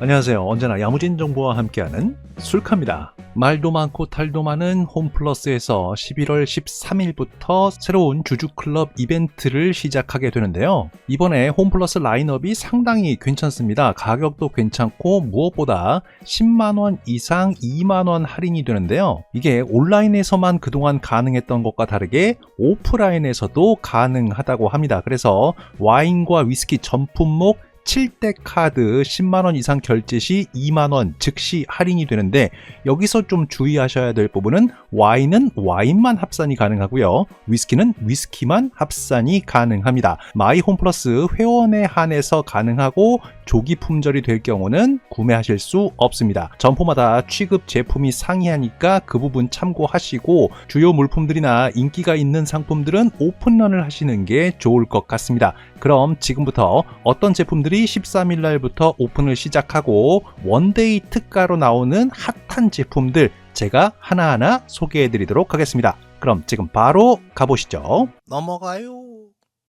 안녕하세요. 언제나 야무진 정보와 함께하는 술카입니다. 말도 많고 탈도 많은 홈플러스에서 11월 13일부터 새로운 주주클럽 이벤트를 시작하게 되는데요. 이번에 홈플러스 라인업이 상당히 괜찮습니다. 가격도 괜찮고 무엇보다 10만원 이상 2만원 할인이 되는데요. 이게 온라인에서만 그동안 가능했던 것과 다르게 오프라인에서도 가능하다고 합니다. 그래서 와인과 위스키 전 품목 7대 카드 10만원 이상 결제 시 2만원 즉시 할인이 되는데 여기서 좀 주의하셔야 될 부분은 와인은 와인만 합산이 가능하고요. 위스키는 위스키만 합산이 가능합니다. 마이 홈플러스 회원에 한해서 가능하고 조기 품절이 될 경우는 구매하실 수 없습니다. 점포마다 취급 제품이 상이하니까 그 부분 참고하시고 주요 물품들이나 인기가 있는 상품들은 오픈런을 하시는 게 좋을 것 같습니다. 그럼 지금부터 어떤 제품들이 13일 날부터 오픈을 시작하고 원데이 특가로 나오는 핫한 제품들 제가 하나하나 소개해 드리도록 하겠습니다. 그럼 지금 바로 가보시죠. 넘어가요.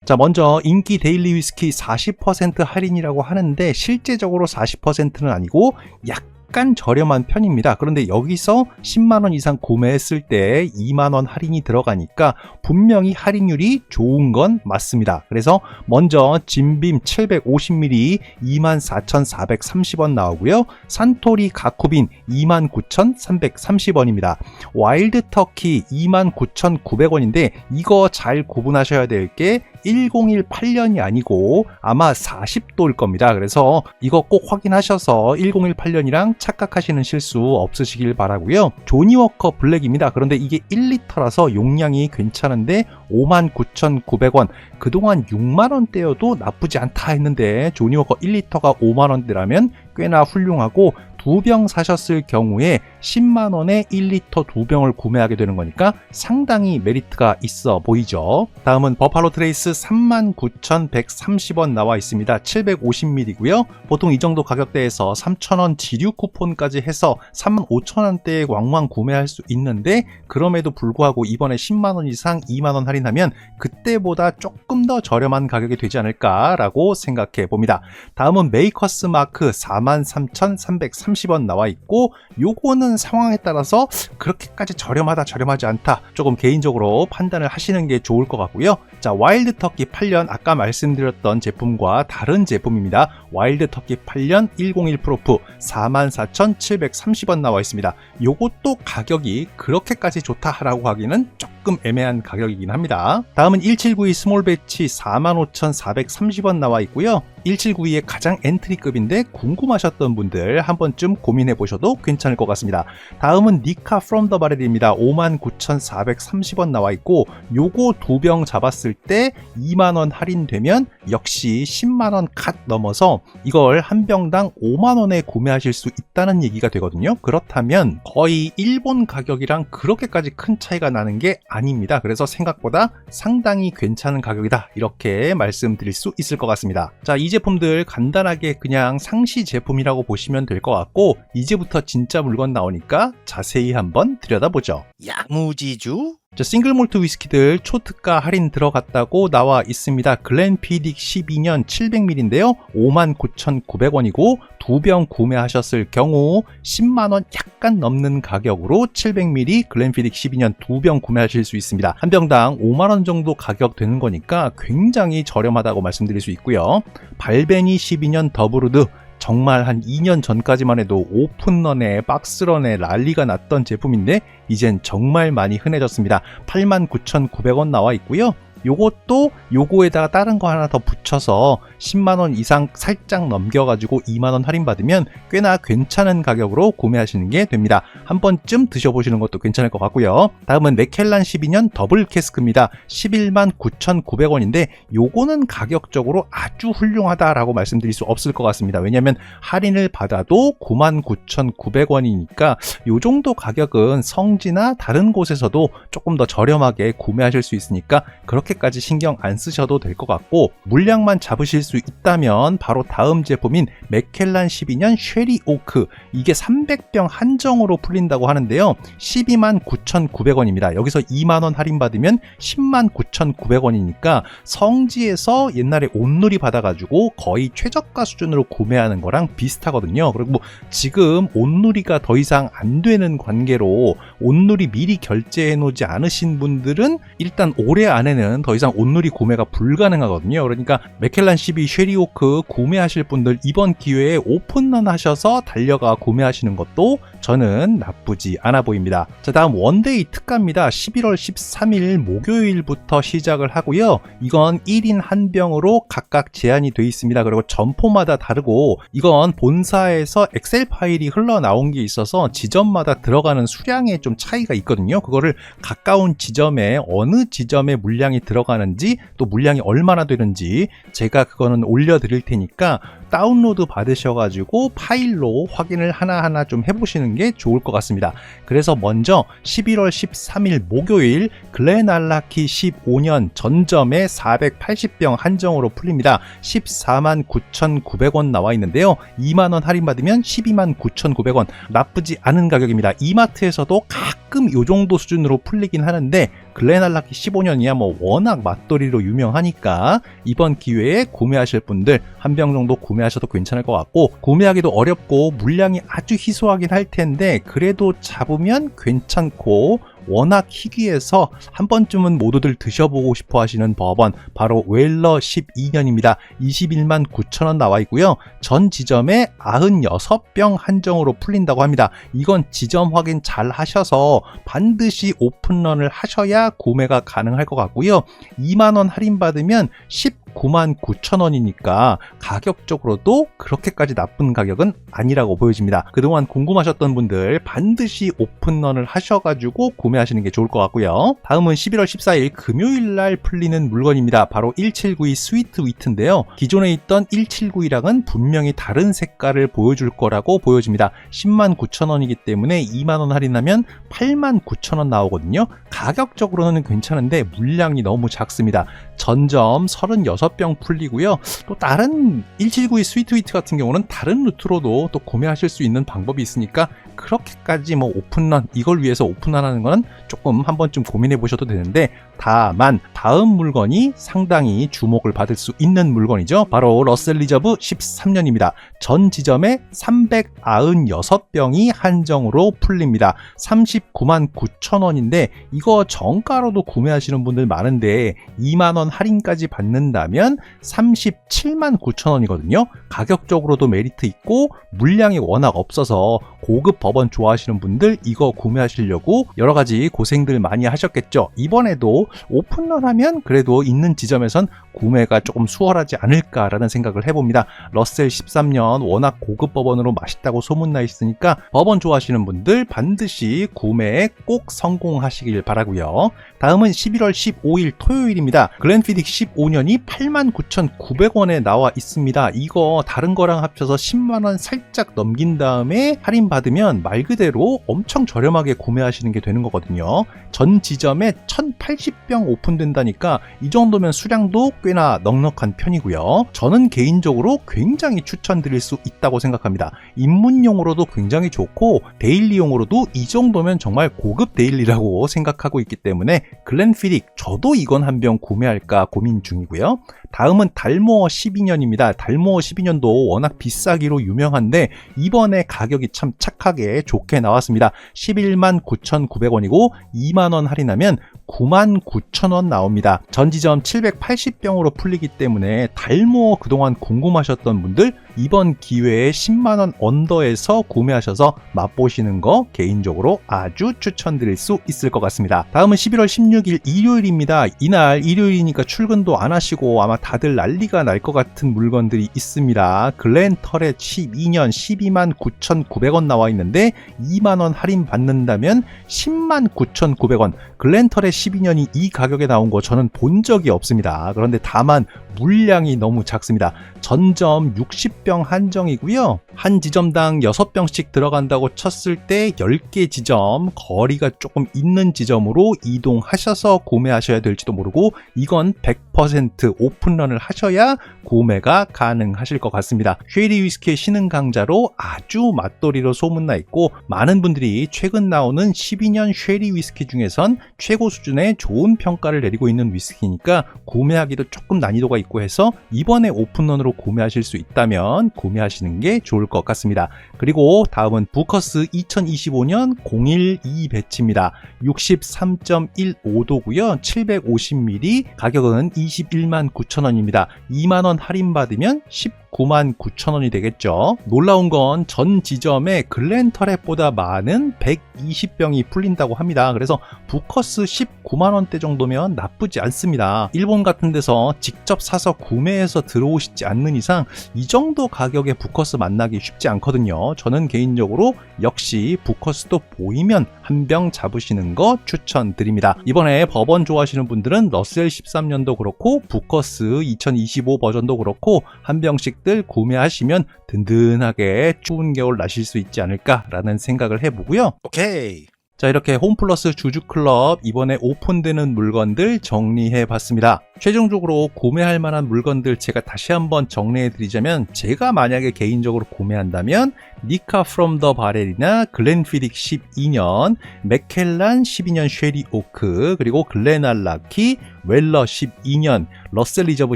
자, 먼저 인기 데일리 위스키 40% 할인이라고 하는데 실제적으로 40%는 아니고 약 간 저렴한 편입니다. 그런데 여기서 10만원 이상 구매했을 때 2만원 할인이 들어가니까 분명히 할인율이 좋은 건 맞습니다. 그래서 먼저 진빔 750ml 24,430원 나오고요. 산토리 가쿠빈 29,330원입니다. 와일드 터키 29,900원인데 이거 잘 구분하셔야 될 게 1018년이 아니고 아마 40도일 겁니다. 그래서 이거 꼭 확인하셔서 1018년이랑 착각하시는 실수 없으시길 바라고요. 조니워커 블랙입니다. 그런데 이게 1리터라서 용량이 괜찮은데 59,900원. 그동안 6만원대여도 나쁘지 않다 했는데 조니워커 1리터가 5만원대라면 꽤나 훌륭하고 두 병 사셨을 경우에 10만 원에 1리터 두 병을 구매하게 되는 거니까 상당히 메리트가 있어 보이죠. 다음은 버팔로 트레이스 39,130원 나와 있습니다. 750ml고요. 보통 이 정도 가격대에서 3,000원 지류 쿠폰까지 해서 35,000원대에 왕왕 구매할 수 있는데 그럼에도 불구하고 이번에 10만 원 이상 2만 원 할인하면 그때보다 조금 더 저렴한 가격이 되지 않을까라고 생각해 봅니다. 다음은 메이커스 마크 43,330원 나와 있고 요거는 상황에 따라서 그렇게까지 저렴하다 저렴하지 않다 조금 개인적으로 판단을 하시는 게 좋을 것 같고요. 자 와일드 터키 8년 아까 말씀드렸던 제품과 다른 제품입니다. 와일드 터키 8년 101 프로프 44,730원 나와 있습니다. 요것도 가격이 그렇게까지 좋다라고 하기는 조금 애매한 가격이긴 합니다. 다음은 1792 스몰 배치 45,430원 나와 있고요. 1792의 가장 엔트리급인데 궁금하셨던 분들 한 번쯤 고민해 보셔도 괜찮을 것 같습니다. 다음은 니카 프롬 더 바렐입니다. 59,430원 나와 있고 요거 두 병 잡았을 때 2만 원 할인되면 역시 10만 원 갓 넘어서 이걸 한 병당 5만 원에 구매하실 수 있다는 얘기가 되거든요. 그렇다면 거의 일본 가격이랑 그렇게까지 큰 차이가 나는 게 아닙니다. 그래서 생각보다 상당히 괜찮은 가격이다. 이렇게 말씀드릴 수 있을 것 같습니다. 자, 이 제품들 간단하게 그냥 상시 제품이라고 보시면 될 것 같고 이제부터 진짜 물건 나오니까 자세히 한번 들여다보죠. 야무지주. 자, 싱글 몰트 위스키들 초특가 할인 들어갔다고 나와 있습니다. 글렌피딕 12년 700ml인데요. 59,900원이고 두 병 구매하셨을 경우 10만원 약간 넘는 가격으로 700ml 글렌피딕 12년 두 병 구매하실 수 있습니다. 한 병당 5만원 정도 가격 되는 거니까 굉장히 저렴하다고 말씀드릴 수 있고요. 발베니 12년 더브루드 정말 한 2년 전까지만 해도 오픈런에 박스런에 랄리가 났던 제품인데 이젠 정말 많이 흔해졌습니다. 89,900원 나와 있고요. 요것도 요거에다가 다른 거 하나 더 붙여서 10만원 이상 살짝 넘겨가지고 2만원 할인받으면 꽤나 괜찮은 가격으로 구매하시는 게 됩니다. 한 번쯤 드셔보시는 것도 괜찮을 것 같고요. 다음은 맥켈란 12년 더블 캐스크입니다. 11만 9,900원인데 요거는 가격적으로 아주 훌륭하다라고 말씀드릴 수 없을 것 같습니다. 왜냐면 할인을 받아도 9만 9,900원이니까 요 정도 가격은 성지나 다른 곳에서도 조금 더 저렴하게 구매하실 수 있으니까 그렇게까지 신경 안 쓰셔도 될 것 같고 물량만 잡으실 수 있다면 바로 다음 제품인 맥켈란 12년 쉐리 오크 이게 300병 한정으로 풀린다고 하는데요. 12만 9,900원입니다. 여기서 2만 원 할인 받으면 10만 9,900원이니까 성지에서 옛날에 온누리 받아가지고 거의 최저가 수준으로 구매하는 거랑 비슷하거든요. 그리고 뭐 지금 온누리가 더 이상 안 되는 관계로 온누리 미리 결제해 놓지 않으신 분들은 일단 올해 안에는 더 이상 온누리 구매가 불가능하거든요. 그러니까 맥켈란 12 쉐리오크 구매하실 분들 이번 기회에 오픈런 하셔서 달려가 구매하시는 것도 저는 나쁘지 않아 보입니다. 자, 다음 원데이 특가입니다. 11월 13일 목요일부터 시작을 하고요. 이건 1인 한 병으로 각각 제한이 돼 있습니다. 그리고 점포마다 다르고 이건 본사에서 엑셀 파일이 흘러나온 게 있어서 지점마다 들어가는 수량에 좀 차이가 있거든요. 그거를 가까운 지점에 어느 지점에 물량이 들어가는지 또 물량이 얼마나 되는지 제가 그거는 올려드릴 테니까 다운로드 받으셔가지고 파일로 확인을 하나하나 좀 해보시는 게 좋을 것 같습니다. 그래서 먼저 11월 13일 목요일 글렌알라키 15년 전점에 480병 한정으로 풀립니다. 14만 9,900원 나와 있는데요. 2만원 할인받으면 12만 9,900원. 나쁘지 않은 가격입니다. 이마트에서도 가끔 요 정도 수준으로 풀리긴 하는데 글렌알라키 15년이야 뭐 워낙 맛돌이로 유명하니까 이번 기회에 구매하실 분들 한 병 정도 구매하셔도 괜찮을 것 같고 구매하기도 어렵고 물량이 아주 희소하긴 할 텐데 그래도 잡으면 괜찮고 워낙 희귀해서 한 번쯤은 모두들 드셔보고 싶어 하시는 버번 바로 웰러 12년입니다. 21만 9천원 나와 있고요. 전 지점에 96병 한정으로 풀린다고 합니다. 이건 지점 확인 잘 하셔서 반드시 오픈런을 하셔야 구매가 가능할 것 같고요. 2만원 할인받으면 10 99,000원이니까 가격적으로도 그렇게까지 나쁜 가격은 아니라고 보여집니다. 그동안 궁금하셨던 분들 반드시 오픈런을 하셔가지고 구매하시는 게 좋을 것 같고요. 다음은 11월 14일 금요일 날 풀리는 물건입니다. 바로 1792 스위트 위트인데요. 기존에 있던 1792랑은 분명히 다른 색깔을 보여줄 거라고 보여집니다. 10만 9천 원이기 때문에 2만 원 할인하면 8만 9천 원 나오거든요. 가격적으로는 괜찮은데 물량이 너무 작습니다. 전점 36병 풀리고요. 또 다른 1792 스위트 위트 같은 경우는 다른 루트로도 또 구매하실 수 있는 방법이 있으니까 그렇게까지 뭐 오픈런 이걸 위해서 하는 건 조금 한 번쯤 고민해 보셔도 되는데 다만 다음 물건이 상당히 주목을 받을 수 있는 물건이죠. 바로 러셀 리저브 13년입니다. 전 지점에 396병이 한정으로 풀립니다. 39만 9천 원인데 이거 정가로도 구매하시는 분들 많은데 2만 원 할인까지 받는다면 37만 9천 원이거든요. 가격적으로도 메리트 있고 물량이 워낙 없어서 고급 법원 좋아하시는 분들 이거 구매하시려고 여러 가지 고생들 많이 하셨겠죠. 이번에도 오픈런 하면 그래도 있는 지점에선 구매가 조금 수월하지 않을까라는 생각을 해봅니다. 러셀 13년 워낙 고급 법원으로 맛있다고 소문나 있으니까 법원 좋아하시는 분들 반드시 구매에 꼭 성공하시길 바라고요. 다음은 11월 15일 토요일입니다. 글렌피딕 15년이 89,900원에 나와 있습니다. 이거 다른 거랑 합쳐서 10만원 살짝 넘긴 다음에 할인 받으면 말 그대로 엄청 저렴하게 구매하시는 게 되는 거거든요. 전 지점에 1080병 오픈된다니까 이 정도면 수량도 꽤나 넉넉한 편이고요. 저는 개인적으로 굉장히 추천드릴 수 있다고 생각합니다. 입문용으로도 굉장히 좋고 데일리용으로도 이 정도면 정말 고급 데일리라고 생각하고 있기 때문에 글렌피딕 저도 이건 한 병 구매할까 고민 중이고요. 다음은 달모어 12년입니다. 달모어 12년도 워낙 비싸기로 유명한데 이번에 가격이 참 착하게 좋게 나왔습니다. 11만 9,900원이고 2만 원 할인하면 9만 9천 원 나옵니다. 전 지점 780병으로 풀리기 때문에 달모어 그동안 궁금하셨던 분들 이번 기회에 10만 원 언더에서 구매하셔서 맛보시는 거 개인적으로 아주 추천드릴 수 있을 것 같습니다. 다음은 11월 16일 일요일입니다. 이날 일요일이니까 출근도 안 하시고 아마 다들 난리가 날 것 같은 물건들이 있습니다. 글렌털의 12년 12만 9,900원 나와 있는데 2만 원 할인 받는다면 10만 9,900원. 글렌털의 12년이 이 가격에 나온 거 저는 본 적이 없습니다. 그런데 다만 물량이 너무 작습니다. 전점 60병 한정이고요. 한 지점당 6병씩 들어간다고 쳤을 때 10개 지점, 거리가 조금 있는 지점으로 이동하셔서 구매하셔야 될지도 모르고 이건 100% 오픈런을 하셔야 구매가 가능하실 것 같습니다. 쉐리 위스키의 신흥 강자로 아주 맛돌이로 소문나 있고 많은 분들이 최근 나오는 12년 쉐리 위스키 중에선 최고 수준의 좋은 평가를 내리고 있는 위스키니까 구매하기도 조금 난이도가 있고 있고 해서 이번에 오픈런으로 구매하실 수 있다면 구매하시는 게 좋을 것 같습니다. 그리고 다음은 부커스 2025년 012 배치입니다. 63.15도고요. 750mm 가격은 219,000원입니다. 2만원 할인받으면 10 99,000원이 되겠죠. 놀라운 건 전 지점에 글렌터랩보다 많은 120병이 풀린다고 합니다. 그래서 부커스 19만원대 정도면 나쁘지 않습니다. 일본 같은 데서 직접 사서 구매해서 들어오시지 않는 이상 이 정도 가격에 부커스 만나기 쉽지 않거든요. 저는 개인적으로 역시 부커스도 보이면 한 병 잡으시는 거 추천드립니다. 이번에 버번 좋아하시는 분들은 러셀 13년도 그렇고 부커스 2025 버전도 그렇고 한 병씩들 구매하시면 든든하게 추운 겨울 나실 수 있지 않을까라는 생각을 해보고요. 오케이. 자 이렇게 홈플러스 주주클럽 이번에 오픈되는 물건들 정리해 봤습니다. 최종적으로 구매할 만한 물건들 제가 다시 한번 정리해 드리자면 제가 만약에 개인적으로 구매한다면 니카 프롬 더 바렐이나 글렌피딕 12년 맥켈란 12년 쉐리 오크 그리고 글렌알라키 웰러 12년 러셀 리저브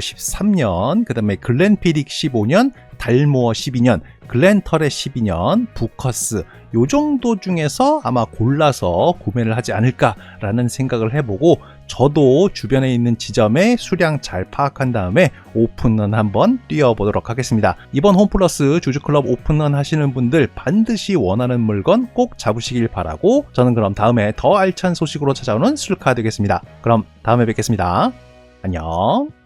13년 그 다음에 글렌피딕 15년 달모어 12년 글렌터레 12년 부커스 요 정도 중에서 아마 골라서 구매를 하지 않을까라는 생각을 해보고 저도 주변에 있는 지점의 수량 잘 파악한 다음에 오픈런 한번 뛰어보도록 하겠습니다. 이번 홈플러스 주주클럽 오픈런 하시는 분들 반드시 원하는 물건 꼭 잡으시길 바라고 저는 그럼 다음에 더 알찬 소식으로 찾아오는 술카 되겠습니다. 그럼 다음에 뵙겠습니다. 안녕.